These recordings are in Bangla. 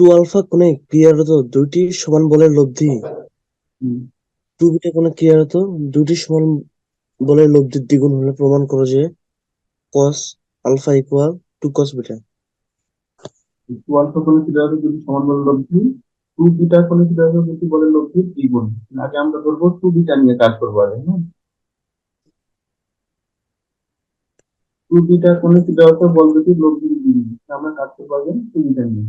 টু আলফা কোণে ক্রিয়ারত দুইটি সমান বলের লব্ধি। টু বিটা কোণে ক্রিয়ারত দুইটি সমান বলের লব্ধির দ্বিগুণ হলে প্রমাণ করো যে cos alpha equal to cos beta. Two alpha কোণে থিটা যদি সমান বলের লব্ধি টু বিটা কোণে থিটা যদি বলের লব্ধি দ্বিগুণ। আগে আমরা ধরবো টু বিটা নিয়ে কাজ করব আগে হ্যাঁ? টু বিটা কোণে থিটা বল দুটি লব্ধির দ্বিগুণ। আমরা কাজ করব আগে টু বিটা নিয়ে।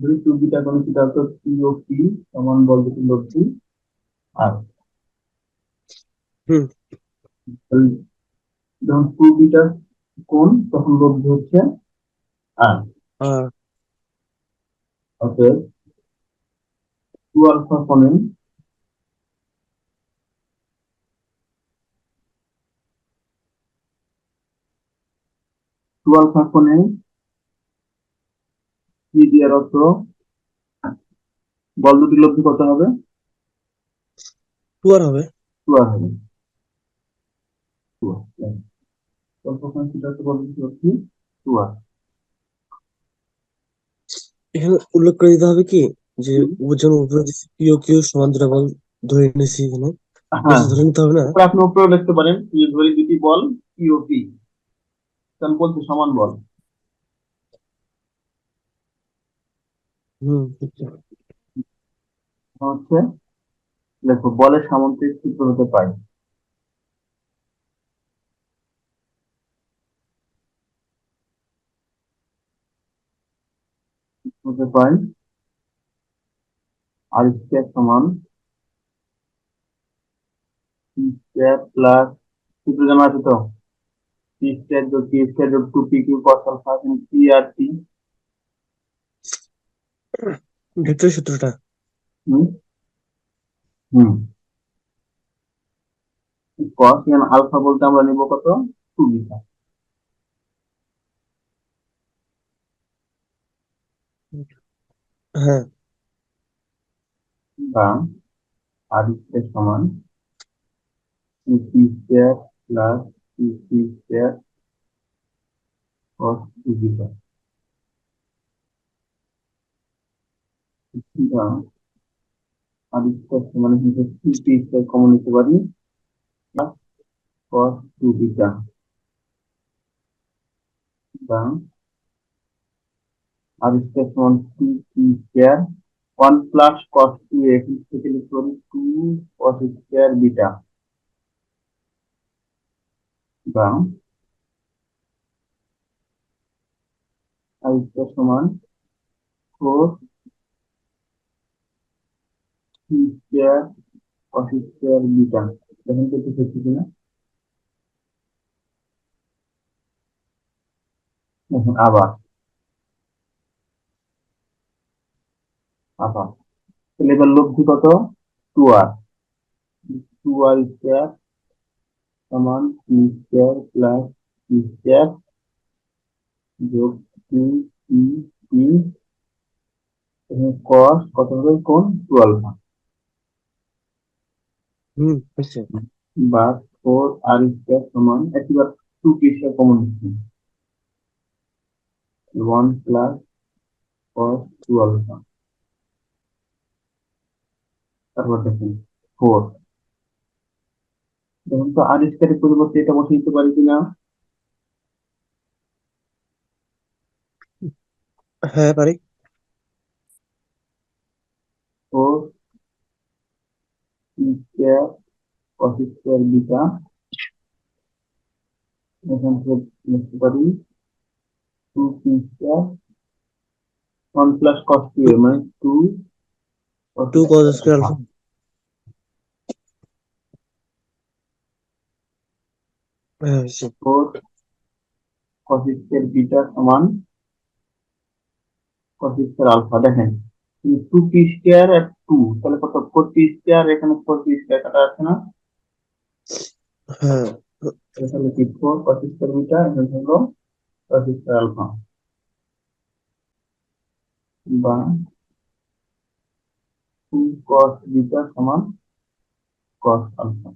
টু বিটা কোণ থিটা তো পি ও পি সমান বল দুটি লব্ধি আর। যখন টু বিটা কোণ তখন লব্ধি হচ্ছে? আর। অতএব টু আলফা কোণে টু আলফা কোণে পি দিয়ার অর্থ? বল দুটি লব্ধি কত হবে? টু আর হবে। টু আর হবে এখানে উল্লেখ করে দিতে হবে কি? যে। যেমন উপরে পিও কিউ সমান দুটা বল ধরে নিয়েছি এখানে। হ্যাঁ। ধরে নিতে হবে না। আপনি উপরেও লিখতে পারেন ধরি দুটি বল ও পি। কারণ সমান বল হুম হচ্ছে, দেখো, বলের সামন্তিক সূত্র হতে পারে। হতে পারে, আর স্কোয়ার সমান স্কোয়ার প্লাস সূত্র জানা আছে তো? পি স্কোয়ার যোগ পি স্কোয়ার যোগ two P Q cos alpha P R T vector সূত্রটা। হুম। হুম। কস এখানে আলফা বলতে আমরা নিব কত? টু বিটা হ্যাঁ। বা আর স্কোয়ার সমান P square plus square cos two beta বা আর স্কোয়ার সমান কমন নিতে পারি কস টু বিটা বা আর সমান two P square one plus থেকে লিখতে পারি two cos square R square সমান four P square cos square beta দেখেন তো হচ্ছে কিনা আবার। আবার। তাহলে এবার লব্ধি কত? Two R two R square সমান P square plus P square যোগ টু পি পি কস কত হবে? কোন টু আলফা হুম হচ্ছে বা ফোর আর স্কোয়ার সমান একবার টু পি স্কোয়ার কমন হচ্ছে one plus cos two alpha তারপর দেখুন ফোর দেখুন তো আর স্কোয়ারের পরিবর্তে এটা বসে দিতে পারি কিনা? হ্যাঁ পারি। Four P square cos square beta এখান থেকে লিখতে পারি two P square one plus cos two A মানে two two cos square alpha হ্যাঁ হচ্ছে ফোর কস স্কয়ার বিটা সমান কস স্কয়ার আলফা দেখেন two P square R two তাহলে কত ফোর পি স্কয়ার এখানে ফোর পি স্কয়ার কাটা আছে না? হ্যাঁ। তাহলে কি ফোর কস স্কয়ার বিটা এখানে হলো কস স্কয়ার আলফা বা টু কস বিটা সমান কস আলফা